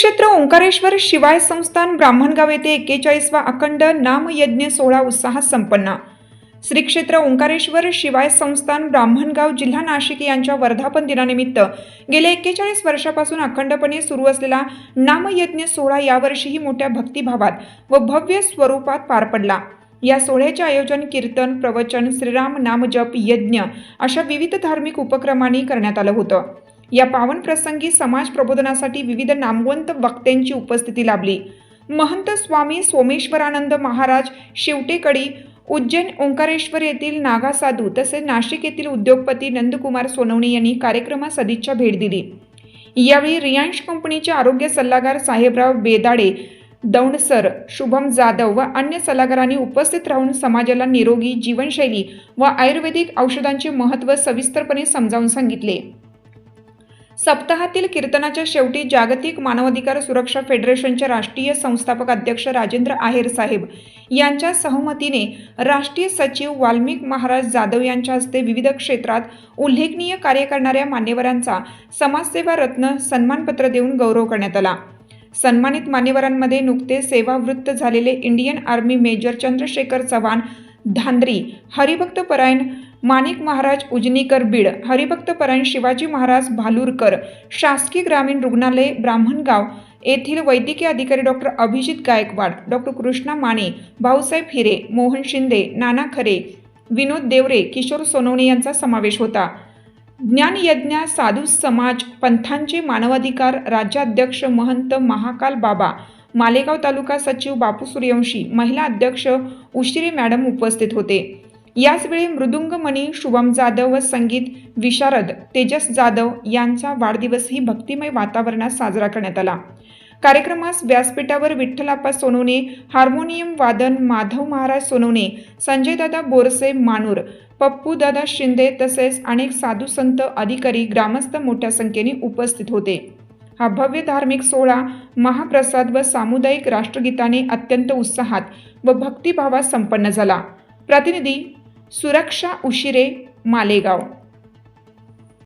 क्षेत्र ओंकारेश्वर शिवाय संस्थान ब्राह्मणगाव येथे एक्केचाळीसवा अखंड नामयज्ञ सोहळा उत्साहात संपन्न. श्री क्षेत्र ओंकारेश्वर शिवाय संस्थान ब्राह्मणगाव जिल्हा नाशिक यांच्या वर्धापन दिनानिमित्त गेल्या एक्केचाळीस वर्षापासून अखंडपणे सुरू असलेला नामयज्ञ सोहळा यावर्षीही मोठ्या भक्तिभावात व भव्य स्वरूपात पार पडला. या सोहळ्याचे आयोजन कीर्तन प्रवचन श्रीराम नामजप यज्ञ अशा विविध धार्मिक उपक्रमांनी करण्यात आलं होतं. या पावन प्रसंगी समाज प्रबोधनासाठी विविध नामवंत वक्त्यांची उपस्थिती लाभली. महंत स्वामी सोमेश्वरानंद महाराज शेवटेकडी उज्जैन ओंकारेश्वर येथील नागा साधू तसेच नाशिक येथील उद्योगपती नंदकुमार सोनवणे यांनी कार्यक्रमास सदिच्छा भेट दिली. यावेळी रियांश कंपनीचे आरोग्य सल्लागार साहेबराव बेदाडे दौंडसर शुभम जाधव व अन्य सल्लागारांनी उपस्थित राहून समाजाला निरोगी जीवनशैली व आयुर्वेदिक औषधांचे महत्त्व सविस्तरपणे समजावून सांगितले. सप्ताहातील कीर्तनाच्या शेवटी जागतिक मानवाधिकार सुरक्षा फेडरेशनचे राष्ट्रीय संस्थापक अध्यक्ष राजेंद्र आहेर साहेब यांच्या सहमतीने राष्ट्रीय सचिव वाल्मिक महाराज जाधव यांच्या हस्ते विविध क्षेत्रात उल्लेखनीय कार्य करणाऱ्या मान्यवरांचा समाजसेवा रत्न सन्मानपत्र देऊन गौरव करण्यात आला. सन्मानित मान्यवरांमध्ये नुकते सेवावृत्त झालेले Indian army major Chandrashekhar Chavan धांद्री हरिभक्त परायण माणिक महाराज उजनीकर बीड हरिभक्तपरण शिवाजी महाराज भालूरकर शासकीय ग्रामीण रुग्णालय ब्राह्मणगाव येथील वैद्यकीय अधिकारी डॉक्टर अभिजित गायकवाड डॉक्टर कृष्णा माने भाऊसाहेब हिरे मोहन शिंदे नाना खरे विनोद देवरे किशोर सोनवणे यांचा समावेश होता. ज्ञानयज्ञ साधू समाज पंथांचे मानवाधिकार राज्याध्यक्ष महंत महाकाल बाबा मालेगाव तालुका सचिव बापू सूर्यवंशी महिला अध्यक्ष उशिरे मॅडम उपस्थित होते. याचवेळी मृदुंगमणी शुभम जाधव व संगीत विशारद तेजस जाधव यांचा वाढदिवसही भक्तिमय वातावरणात साजरा करण्यात आला. कार्यक्रमास व्यासपीठावर विठ्ठलाप्पा सोनवणे हार्मोनियम वादन माधव महाराज सोनवणे संजयदादा बोरसे मानूर पप्पू दादा शिंदे तसेच अनेक साधू संत अधिकारी ग्रामस्थ मोठ्या संख्येने उपस्थित होते. हा भव्य धार्मिक सोहळा महाप्रसाद व सामुदायिक राष्ट्रगीताने अत्यंत उत्साहात व भक्तिभावात संपन्न झाला. प्रतिनिधी सुरक्षा उशिरे मालेगाव.